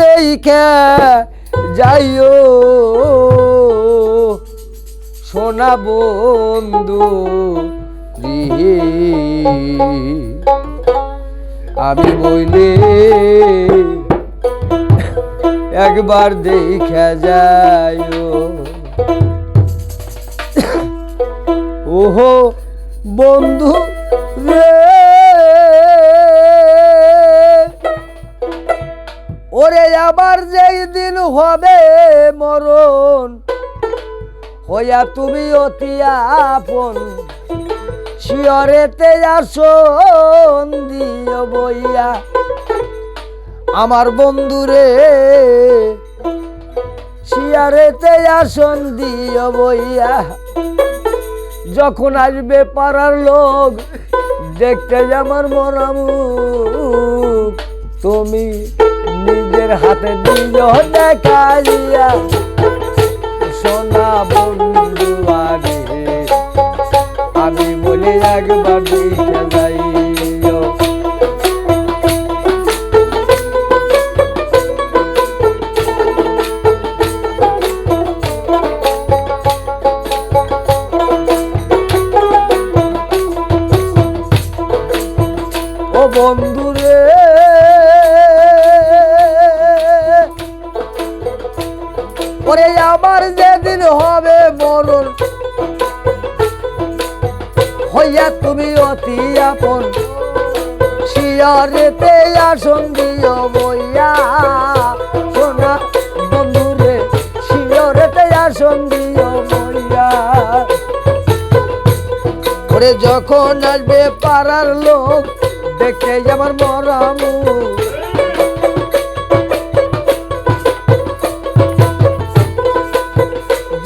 দেখে যাইও সোনা বন্ধু রে। আমি বইলে একবার দেখে যাইও ওহো বন্ধু রে ওরে আবার যেই দিন হবে মরণ, হইয়া তুমি অতি আপন। শিয়রেতে আসন দিও বইয়া। আমার বন্ধুরে, শিয়ারেতে আসন দিও বইয়া। যখন আসবে পাড়ার লোক, দেখতে আমার মরামু তুমি নিজের হাতে দিও দেখাইয়া সোনা বন্ধু আমি বলি একবার হইয়া তুমি অতি আপন। শিয়ারেতে আসন দিও বইয়া। সোনা বন্ধুরে, শিয়রেতে আসন দিও বইয়া। ওরে যখন আসবে পাড়ার লোক দেখে আমার মরামু।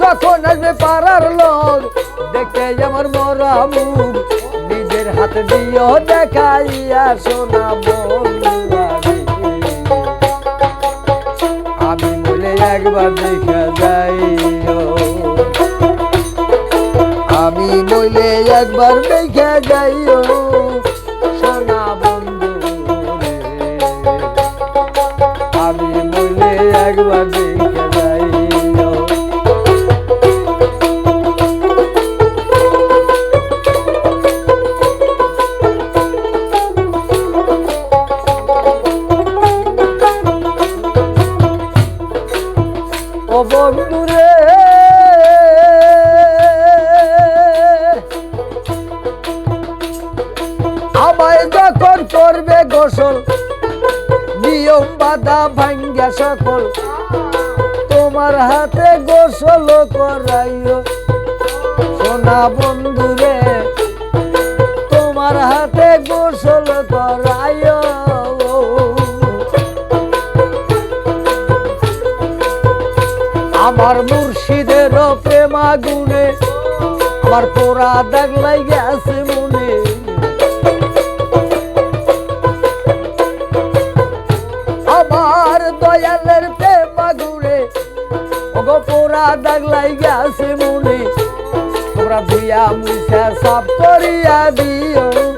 যখন আসবে পাড়ার লোক দেখতে আমার মরামু নিজের হাত দিও দেখাইয়া সোনা। আমি বলে একবার দেখা যাইও। আমি বলে একবার দেখে যাইও। গোসল নিয়ম বাধা ভাঙ্গা সকল। তোমার হাতে গোসল করাইও। সোনা বন্ধু রে, তোমার হাতে গোসল করাইও। আমার মুর্শিদের প্রেমা গুনে আমার পোড়া দাগ লাগে আছে দাগ লাগে আছে মনে। তোমরা ধুইয়া মুছা সব করিয়া দিও।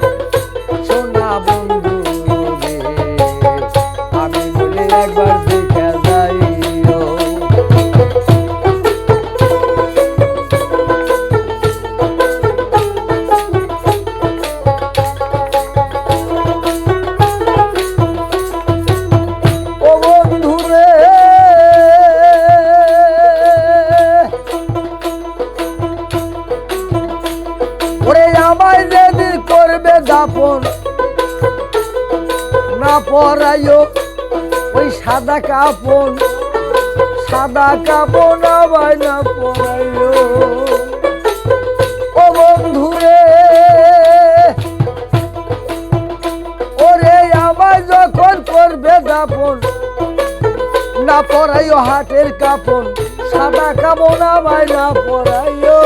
দাপন না পরাইও ওই সাদা কাপন, সাদা আমায় না পরাইও ও বন্ধু রে ওরে আমায় যখন করবে দাপন না পরাইও হাটের কাপন, সাদা আমায় না পরাইও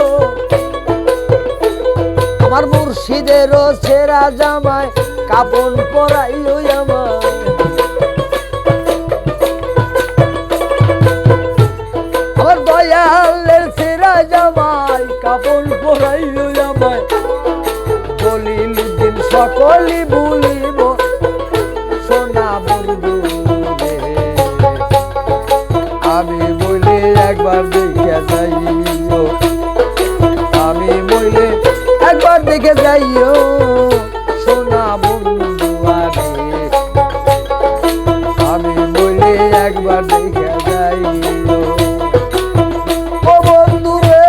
আমার মুর্শিদের সেরা জামায় কাপন পরাই ওই আমার দিন সকলি বলিব সোনা বন্ধু আমি বলি, একবার দেখি। যাইও, সোনা বন্ধু আগে আমি বলে একবার দেখে যাইও। ও বন্ধু রে।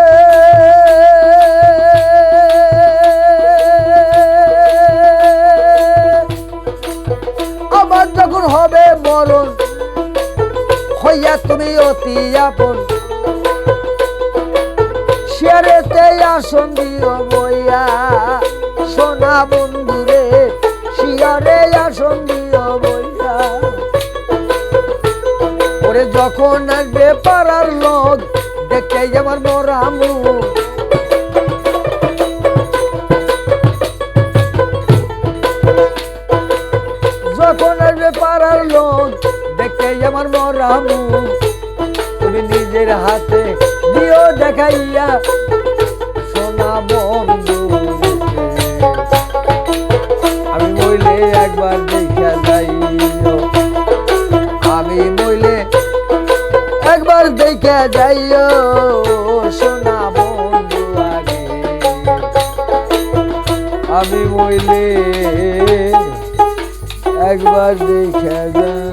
যখন হবে মরণ, হইয়া তুমি অতি আপন। শেয়ারেতে আসন দিও বইয়া। সোনা বন্ধুরে, শিয়ারে আসন দিও বইয়া। ওরে যখন আসবে পাড়ার লোক, দেখে আমার মরা মুখ। যখন আসবে পাড়ার লোক, দেখে আমার মরা মুখ। তুমি নিজের হাতে দিও দেখাইয়া সোনা বন্ধু। আমি বইলে একবার দেখা যাইও। আমি বইলে একবার দেখা যাইও সোনা বন্ধু আগে। আমি বইলে একবার দেখা যাই